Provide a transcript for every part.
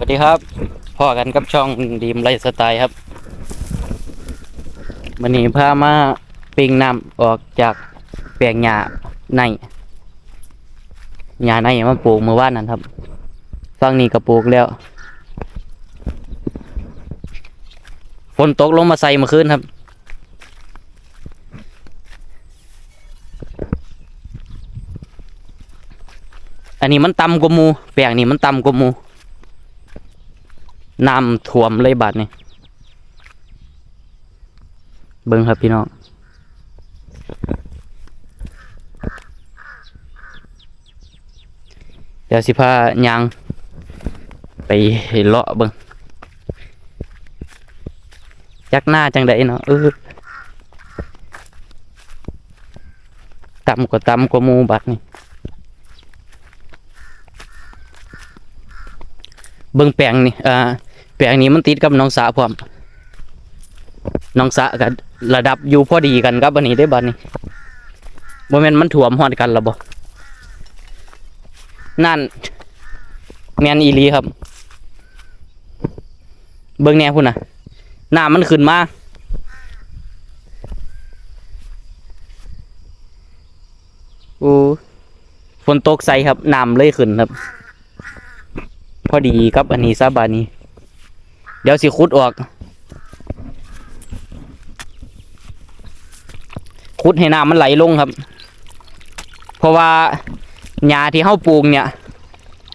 สวัสดีครับพ่อกันกับช่องดีมไลฟ์สไตล์ครับวันนี้พามาปิงน้ำออกจากแปลงหญ้าในหญ้าในมาปลูกเมื่อวานนั้นครับฝั่งนี้ก็ปลูกแล้วฝนตกลงมาใส่เมื่อคืนครับ อันนี้มันต่ำกว่ามูแปลงนี้มันต่ำกว่ามู น้ำท่วมเลยบัดนี่เบิ่งครับพี่น้องเดี๋ยวสิพายางไปเลาะเบิ่งจักหน้าจังไดเนาะเออต่ำกว่าต่ำกว่ามูบัดนี่เบิ่งแปลงนี่อ่า แปลงนี้มันติดกับน้องสะพร้อมน้องสะกับระดับอยู่พอดีกันกับอันนี้ได้บัดนี้บ่แม่นมันถ่วมฮอดกันละบ่นั่นแม่นอีลีครับ เบิ่งแน่พุ่นน่ะน้ำมันขึ้นมาโอ้ฝนตกใส่ครับน้ำเลยขึ้นครับ พอดีครับอันนี้ซาบานี้ เดี๋ยวสิขุดออกขุดให้น้ำมันไหลลงครับ เพราะว่าหญ้าที่เฮาปลูกเนี่ย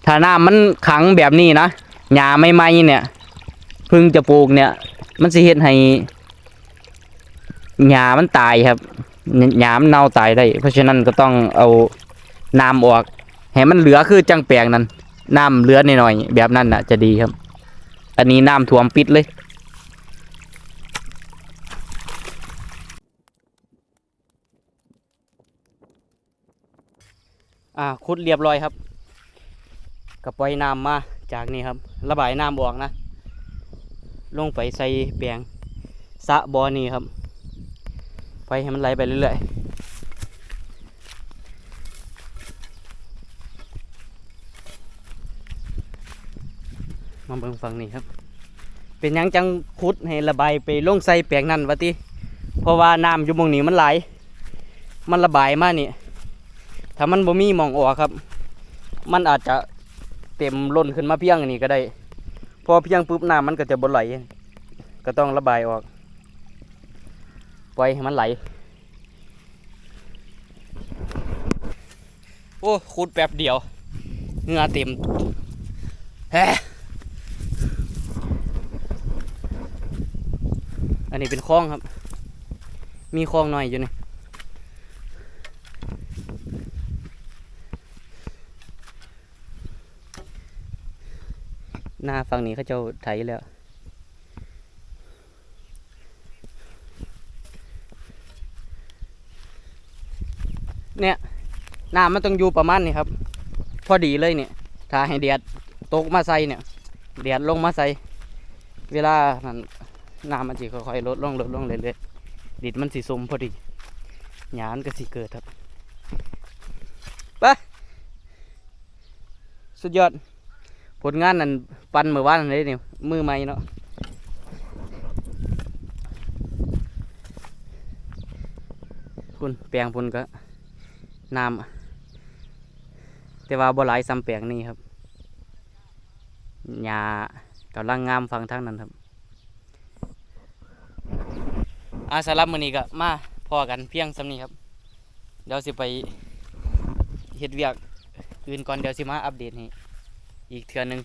ถ้าน้ำมันขังแบบนี้นะหญ้าไม่ไหมเนี่ยเพึ่งจะปลูกเนี่ย มันสิเฮ็ดให้หญ้ามันตายครับหญ้ามันเน่าตายได้ เพราะฉะนั้นก็ต้องเอาน้ำออกให้มันเหลือคือจังแปลงนั้นน้ำเหลือหน่อยๆแบบนั้นน่ะ จะดีครับ อันนี้น้ำท่วมปิดเลยอ่าขุดเรียบร้อยครับก็ปล่อยน้ำมาจากนี่ครับ ระบายน้ำออกนะ ลงไปใส่แปลงสะบอนี่ครับ ไปให้มันไหลไปเรื่อยๆ มาเบิ่งฝั่งนี้ครับ เป็นยังจังขุดให้ระบายไปลงใส่แปลงนั่นวะติเพราะว่าน้ำอยู่มองนี้มันไหล มันระบายมานี่ถ้ามันบ่มีมองออกครับ มันอาจจะเต็มล้นขึ้นมาเพียงนี่ก็ได้ พอเพียงปุ๊บน้ำมันก็จะบ่ไหล ก็ต้องระบายออก ปล่อยให้มันไหล โอ้ขุดแป๊บเดียว เหงื่อเต็มแฮะ อันนี้เป็นคลองครับ มีคลองหน่อยอยู่นี่หน้าฝั่งนี้เขาเจ้าไถแล้วเนี่ยน้ำมันต้องอยู่ประมาณนี้ครับ พอดีเลยเนี่ยถ้าให้แดดตกมาใส่เนี่ยแดดลงมาใส่ เวลานั้น น้ำมันสิค่อยๆลดลงลดลงเรื่อยๆดิดมันสิสมพอดีหยานก็สิเกิดครับไปสุดยอด ผลงานนั่นปันเมื่อวานนั่นเลยเนี่ยมือใหม่เนาะคุณแปลงพุ่นก็น้ำแต่ว่าบ่หลายซ้ำแปลงนี้ครับหญ้ากำลังงามฟังทางนั้นครับ อาสารับมือนี้ก็มาพอกันเพียงสำนี้ครับ เดี๋ยวสิไปเฮ็ดเวียกอื่นก่อนเดี๋ยวสิมาอัปเดตให้อีกเทื่อหนึง